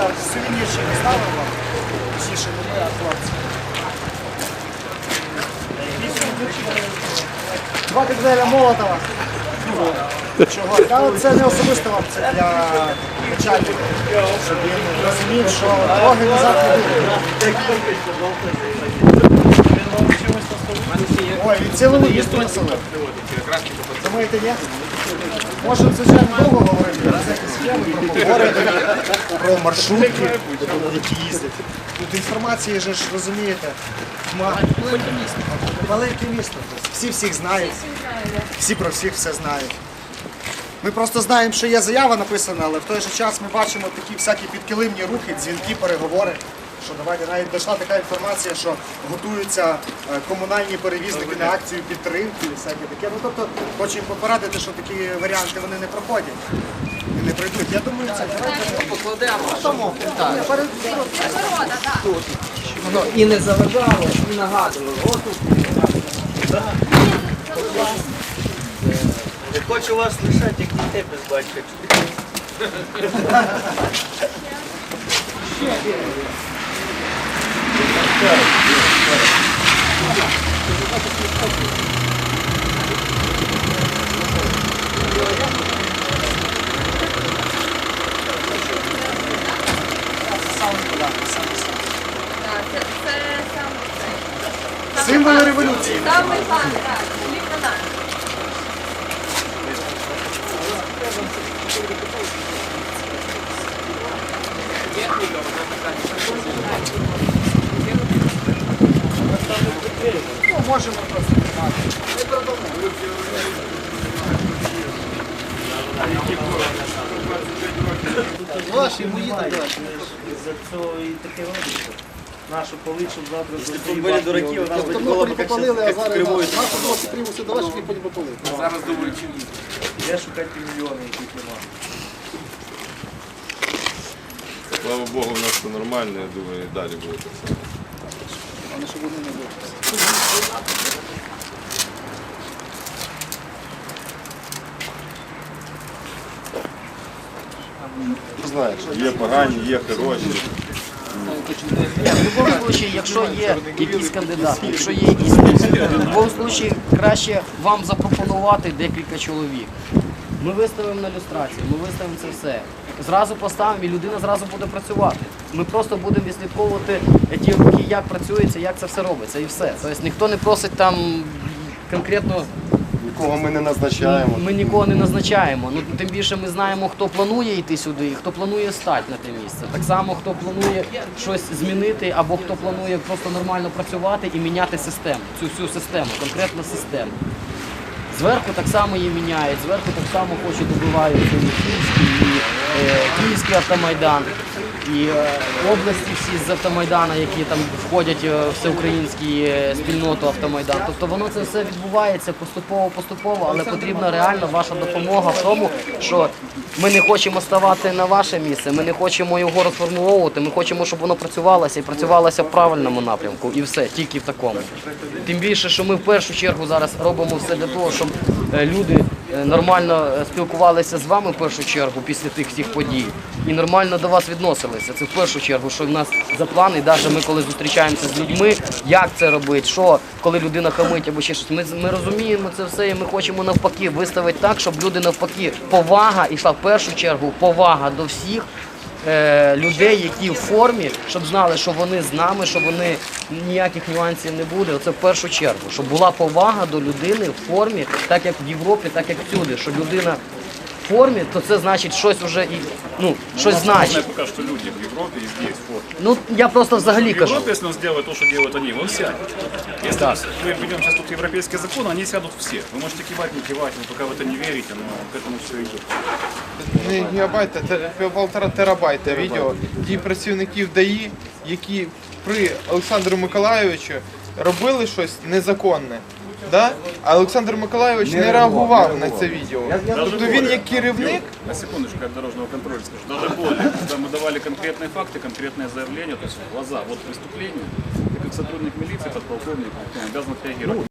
Ніжче не ставимо. Всі не ми, хлопці. Два коктейля Молотова. Чого? Та це не особисто вам, це для начальника, щоб що дороги не буде. Ой, він цілу місто насолив. Думаєте, ні? Можемо, звичайно, довго говорити про всякі схеми, про поговорити, про маршрутки, які їздять. Тут інформації ж розумієте. Тьма. Маленьке місто. Всі всіх знають. Всі про всіх все знають. Ми просто знаємо, що є заява написана, але в той же час ми бачимо такі всякі підкилимні рухи, дзвінки, переговори. Що давайте навіть дійшла така інформація, що готуються е, комунальні перевізники на акцію підтримки і всяке таке. Ну тобто хочу їм попередити, що такі варіанти вони не проходять і не пройдуть. Я думаю, це Покладемо, тому і не заважало, і нагадувало. От тут. Не хочу вас лишати, як дітей без батька. Символи революції. Саме пан, так, можемо просто знімати. Ваші, мої так далі. За цього і таке робиться. Нашу щоб завтра Якщо були дураки, у нас би потім попалили, а зараз нашу досі примуси до ваших і потім попалили. Зараз думаю, чи ні. Де шукати мільйони, яких нема. Слава Богу, у нас все нормально, я думаю, і далі буде так само. Але щоб вони не були. Знаєш, є погані, є хороші. В будь-якому випадку, якщо є якісь кандидати, якщо є якісь в будь-якому випадку краще вам запропонувати декілька чоловік. Ми виставимо на люстрацію, ми виставимо це все. Зразу поставимо і людина зразу буде працювати. Ми просто будемо відслідковувати ті рухи, як працюється, як це все робиться і все. Тобто ніхто не просить там конкретно Нікого ми не назначаємо. ми нікого не назначаємо. Ну тим більше ми знаємо, хто планує йти сюди, і хто планує стати на те місце. Так само хто планує щось змінити, або хто планує просто нормально працювати і міняти систему, цю всю систему, конкретну систему. Зверху так само її міняють, зверху так само хочуть добивають і е, Київський автомайдан, і е, області всі з автомайдана, які там входять е, в всеукраїнські е, спільноту автомайдан. Тобто воно це все відбувається поступово, поступово, але потрібна реально ваша допомога в тому, що ми не хочемо ставати на ваше місце, ми не хочемо його розформовувати, ми хочемо, щоб воно працювалося і працювалося в правильному напрямку, і все, тільки в такому. Тим більше, що ми в першу чергу зараз робимо все для того, щоб е, люди е, нормально е, спілкувалися з вами в першу чергу після тих всіх подій і нормально до вас відносилися. Це в першу чергу, що в нас за план, і навіть ми коли зустрічаємося з людьми, як це робити, що коли людина хамить або ще щось. Ми, ми розуміємо це все, і ми хочемо навпаки виставити так, щоб люди навпаки повага йшла в першу чергу, повага до всіх людей, які в формі, щоб знали, що вони з нами, що вони ніяких нюансів не буде. Оце в першу чергу, щоб була повага до людини в формі, так як в Європі, так як всюди. Що людина в формі, то це значить щось уже і ну щось значить. пока что люди в Европе и здесь. Вот. Ну я просто взагалі В кажу. Европе, если он сделает то, что делают они, он сядет. Если мы введем сейчас тут европейский закон, они сядут все. Вы можете кивать, не кивать, вы пока в это не верите, но к этому все идет. Не гігабайта, те- полтора терабайта відео ті працівників ДАІ, які при Олександру Миколайовичу робили щось незаконне. Да? А Олександр Миколайович не реагував на це відео. Тобто він як керівник На секундочку, как дорожного контроля скажу. Даже более, когда мы давали конкретные факты, конкретные заявления, то есть в глаза, вот преступление, ты как сотрудник милиции, подполковник, ну, обязан отреагировать.